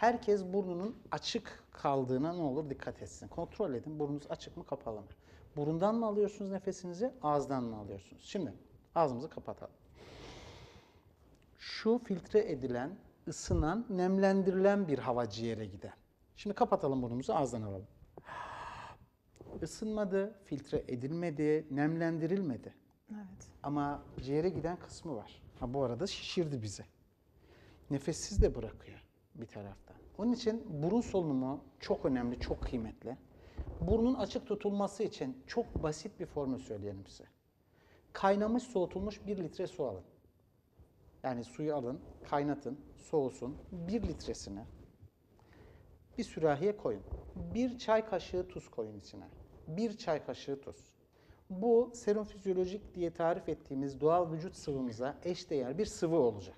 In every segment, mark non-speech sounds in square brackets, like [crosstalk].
Herkes burnunun açık kaldığına ne olur dikkat etsin. Kontrol edin burnunuz açık mı kapalı mı? Burundan mı alıyorsunuz nefesinizi, ağızdan mı alıyorsunuz? Şimdi ağzımızı kapatalım. Şu filtre edilen, ısınan, nemlendirilen bir hava ciğere gider. Şimdi kapatalım burnumuzu, ağızdan alalım. Isınmadı, filtre edilmedi, nemlendirilmedi. Evet. Ama ciğere giden kısmı var. Ha bu arada şişirdi bizi. Nefessiz de bırakıyor bir taraftan. Onun için burun solunumu çok önemli, çok kıymetli. Burnun açık tutulması için çok basit bir formül söyleyelim size. Kaynamış, soğutulmuş bir litre su alın. Yani suyu alın, kaynatın, soğusun. Bir litresini bir sürahiye koyun. Bir çay kaşığı tuz koyun içine. Bir çay kaşığı tuz. Bu serum fizyolojik diye tarif ettiğimiz doğal vücut sıvımıza eşdeğer bir sıvı olacak.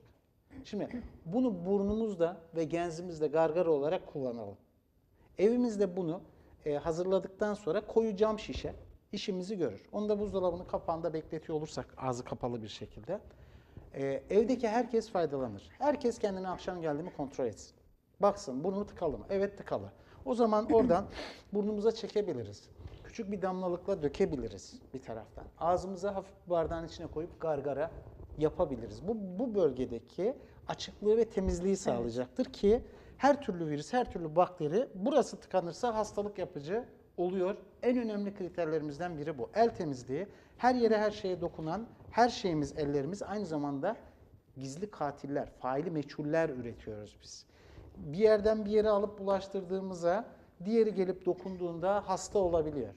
Şimdi bunu burnumuzda ve genzimizde gargara olarak kullanalım. Evimizde bunu e, hazırladıktan sonra koyu cam şişe işimizi görür. Onu da buzdolabının kapağında bekletiyor olursak ağzı kapalı bir şekilde. e, evdeki herkes faydalanır. Herkes kendini akşam geldi mi kontrol etsin. Baksın burnu tıkalı mı? Evet tıkalı. O zaman oradan [clears throat] burnumuza çekebiliriz. Küçük bir damlalıkla dökebiliriz bir taraftan. Ağzımıza hafif bardağın içine koyup gargara yapabiliriz. Bu, bu bölgedeki açıklığı ve temizliği sağlayacaktır ki her türlü virüs, her türlü bakteri burası tıkanırsa hastalık yapıcı oluyor. En önemli kriterlerimizden biri bu. El temizliği. Her yere her şeye dokunan, her şeyimiz ellerimiz aynı zamanda gizli katiller, faili meçhuller üretiyoruz biz. Bir yerden bir yere alıp bulaştırdığımıza diğeri gelip dokunduğunda hasta olabiliyor.